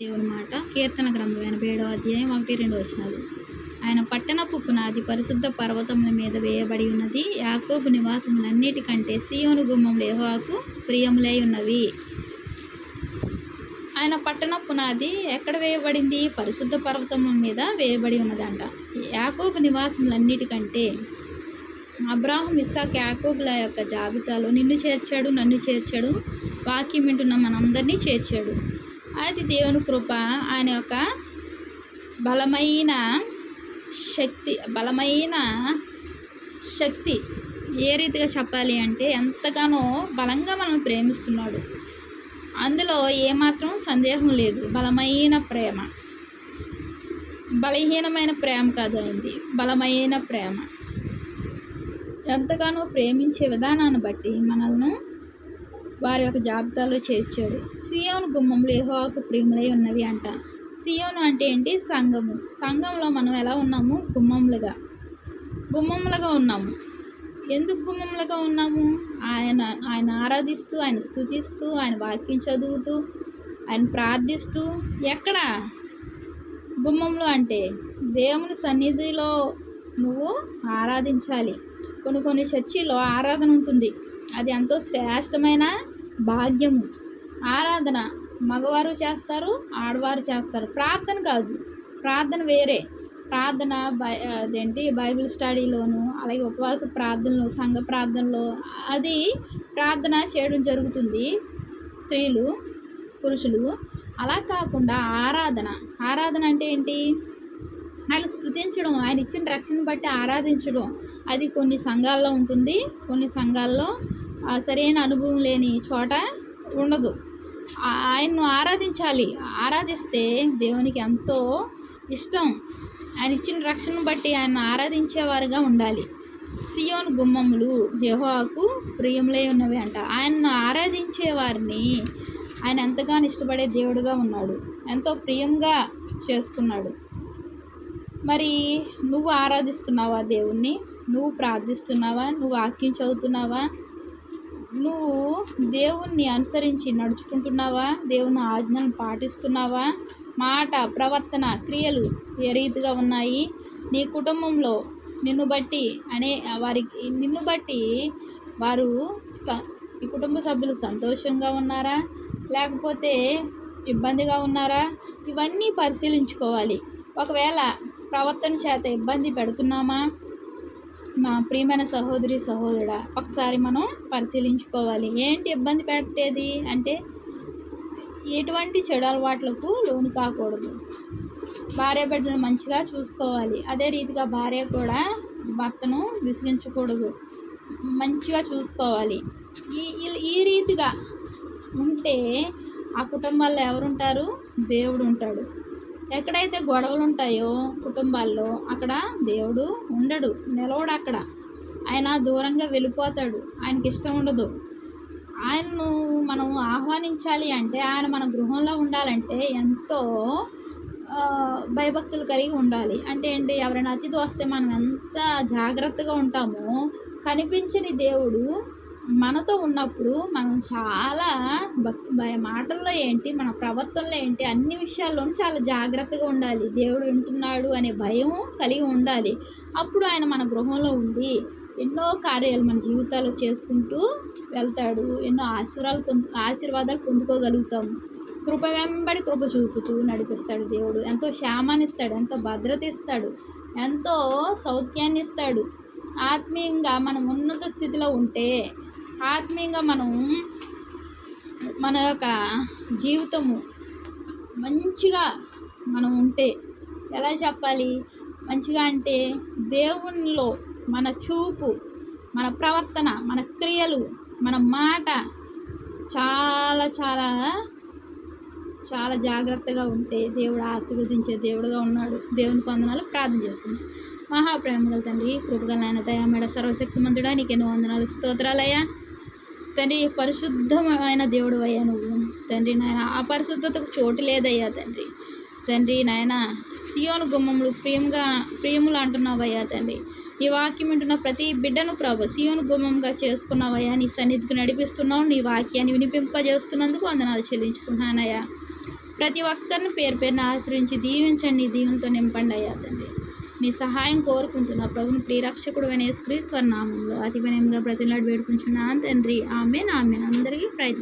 దేవుని మాట కీర్తన గ్రంథం ఎనభై ఏడవ అధ్యాయం ఒకటి రెండు వచనాలు. ఆయన పట్టణపు పునాది పరిశుద్ధ పర్వతముల మీద వేయబడి ఉన్నది. యాకోబు నివాసములన్నిటికంటే సియోను గుమ్మములు యెహోవాకు ప్రియములై ఉన్నవి. ఆయన పట్టణ పునాది ఎక్కడ వేయబడింది? పరిశుద్ధ పర్వతముల మీద వేయబడి ఉన్నదంట. యాకోబు నివాసములన్నిటికంటే అబ్రాహం ఇస్సాక్ యాకోబుల యొక్క జాబితాలో నిన్ను చేర్చాడు నన్ను చేర్చాడు వాక్యం వింటున్న మనందరినీ చేర్చాడు. అది దేవుని కృప. ఆయన యొక్క బలమైన శక్తి బలమైన శక్తి ఏ రీతిగా చెప్పాలి అంటే ఎంతగానో బలంగా మనల్ని ప్రేమిస్తున్నాడు. అందులో ఏమాత్రం సందేహం లేదు. బలమైన ప్రేమ. బలహీనమైన ప్రేమ కాదు అయింది బలమైన ప్రేమ. ఎంతగానో ప్రేమించే విధానాన్ని బట్టి మనల్ని వారి యొక్క జాబితాలో చేర్చాడు. సియోను గుమ్మములు యహోవాకు ప్రియములై ఉన్నవి అంట. సియోను అంటే ఏంటి? సంఘము. సంఘంలో మనం ఎలా ఉన్నాము? గుమ్మములుగా గుమ్మములుగా ఉన్నాము. ఎందుకు గుమ్మములుగా ఉన్నాము? ఆయన ఆయన ఆరాధిస్తూ ఆయన స్థుతిస్తూ ఆయన వాక్యం చదువుతూ ఆయన ప్రార్థిస్తూ ఎక్కడ? గుమ్మంలో అంటే దేవుని సన్నిధిలో నువ్వు ఆరాధించాలి. కొన్ని కొన్ని చర్చిలో ఆరాధన ఉంటుంది. అది ఎంతో శ్రేష్టమైన భాగ్యము ఆరాధన. మగవారు చేస్తారు ఆడవారు చేస్తారు. ప్రార్థన కాదు. ప్రార్థన వేరే. ప్రార్థన బై అదేంటి? బైబిల్ స్టడీలోను అలాగే ఉపవాస ప్రార్థనలో సంఘ ప్రార్థనలో అది ప్రార్థన చేయడం జరుగుతుంది. స్త్రీలు పురుషులు. అలా కాకుండా ఆరాధన. ఆరాధన అంటే ఏంటి? ఆయన స్థుతించడం ఆయన ఇచ్చిన రక్షణ బట్టి ఆరాధించడం. అది కొన్ని సంఘాల్లో ఉంటుంది కొన్ని సంఘాల్లో సరైన అనుభవం లేని చోట ఉండదు. ఆయన్ను ఆరాధించాలి. ఆరాధిస్తే దేవునికి ఎంతో ఇష్టం. ఆయన ఇచ్చిన రక్షణను బట్టి ఆయన ఆరాధించేవారుగా ఉండాలి. సియోన్ గుమ్మములు యహోవాకు ప్రియములై ఉన్నవి అంట. ఆయన్ను ఆరాధించే వారిని ఆయన ఎంతగానో ఇష్టపడే దేవుడుగా ఉన్నాడు. ఎంతో ప్రియంగా చేసుకున్నాడు. మరి నువ్వు ఆరాధిస్తున్నావా దేవుణ్ణి? నువ్వు ప్రార్థిస్తున్నావా? నువ్వు వాక్యం చదువుతున్నావా? నువ్వు దేవుణ్ణి అనుసరించి నడుచుకుంటున్నావా? దేవుని ఆజ్ఞలను పాటిస్తున్నావా? మాట ప్రవర్తన క్రియలు ఏ రీతిగా ఉన్నాయి? నీ కుటుంబంలో నిన్ను బట్టి అనే వారికి నిన్ను బట్టి వారు స ఈ కుటుంబ సభ్యులు సంతోషంగా ఉన్నారా? లేకపోతే ఇబ్బందిగా ఉన్నారా? ఇవన్నీ పరిశీలించుకోవాలి. ఒకవేళ ప్రవర్తన చేత ఇబ్బంది పెడుతున్నామా? నా ప్రియమైన సహోదరి సహోదరుడా ఒకసారి మనం పరిశీలించుకోవాలి. ఏంటి ఇబ్బంది పెట్టేది? అంటే ఎటువంటి చెడు అలవాట్లకు లోను కాకూడదు. భార్య బిడ్డను మంచిగా చూసుకోవాలి. అదే రీతిగా భార్య కూడా భర్తను విసిగించకూడదు. మంచిగా చూసుకోవాలి. ఈ ఈ- ఈ రీతిగా ఉంటే ఆ కుటుంబాల్లో ఎవరుంటారు? దేవుడు ఉంటాడు. ఎక్కడైతే గొడవలు ఉంటాయో కుటుంబాల్లో అక్కడ దేవుడు ఉండడు నిలవడు అక్కడ ఆయన దూరంగా వెళ్ళిపోతాడు ఆయనకి ఇష్టం ఉండదు. ఆయన్ను మనం ఆహ్వానించాలి అంటే ఆయన మన గృహంలో ఉండాలంటే ఎంతో భయభక్తులు కలిగి ఉండాలి. అంటే ఏంటి? ఎవరైనా అతిథి వస్తే మనం ఎంత జాగ్రత్తగా ఉంటామో కనిపించని దేవుడు మనతో ఉన్నప్పుడు మనం చాలా భయ మాటల్లో ఏంటి మన ప్రవర్తనలో ఏంటి అన్ని విషయాల్లోనూ చాలా జాగ్రత్తగా ఉండాలి. దేవుడు వింటున్నాడు అనే భయం కలిగి ఉండాలి. అప్పుడు ఆయన మన గృహంలో ఉండి ఎన్నో కార్యాలు మన జీవితాల్లో చేసుకుంటూ వెళ్తాడు. ఎన్నో ఆశీర్వాదాలు పొందు ఆశీర్వాదాలు పొందుకోగలుగుతాము కృప వెంబడి కృప చూపుతూ నడిపిస్తాడు దేవుడు. ఎంతో క్షేమాన్ని ఇస్తాడు ఎంతో భద్రత ఇస్తాడు ఎంతో సౌఖ్యాన్ని ఇస్తాడు. ఆత్మీయంగా మనం ఉన్నత స్థితిలో ఉంటే ఆత్మీయంగా మనం మన యొక్క జీవితము మంచిగా మనం ఉంటే ఎలా చెప్పాలి? మంచిగా అంటే దేవునిలో మన చూపు మన ప్రవర్తన మన క్రియలు మన మాట చాలా చాలా చాలా జాగ్రత్తగా ఉంటే దేవుడు ఆశీర్వదించే దేవుడుగా ఉన్నాడు. దేవుని వందనాలు. ప్రార్థన చేసుకున్నాం మహాప్రేమగల తండ్రి కృపగల నాయన దయామేడ సర్వశక్తిమంతుడా నీకు ఎన్నో వందనాలు. స్తోత్రాలయ్యా. తండ్రి పరిశుద్ధమైన దేవుడు అయ్యా నువ్వు. తండ్రి నాయన ఆ పరిశుద్ధతకు చోటు లేదయ్యా తండ్రి. తండ్రి నాయన సియోను గుమ్మములు ప్రియంగా ప్రియములు అంటున్నావయ్యా తండ్రి. నీ వాక్యం వింటున్న ప్రతి బిడ్డను ప్రభు సియోను గుమ్మంగా చేసుకున్నావయ్యా. నీ సన్నిధికి నడిపిస్తున్నావు నీ వాక్యాన్ని వినిపింపజేస్తున్నందుకు వందనాలు చెల్లించుకున్నానయ్యా ప్రతి ఒక్కరిని పేరు పేరున ఆశ్రయించి దీవించండి దీవెనతో నింపండి అయ్యా తండ్రి. నీ సహాయం కోరుకుంటున్నా. ప్రభుని ప్రియరక్షకుడు అనే క్రీస్తు నామంలో అతి వినయంగా ప్రతినాడు వేడుకుంటున్నాను తండ్రి. ఆమె ఆమె అందరికీ ప్రయత్నం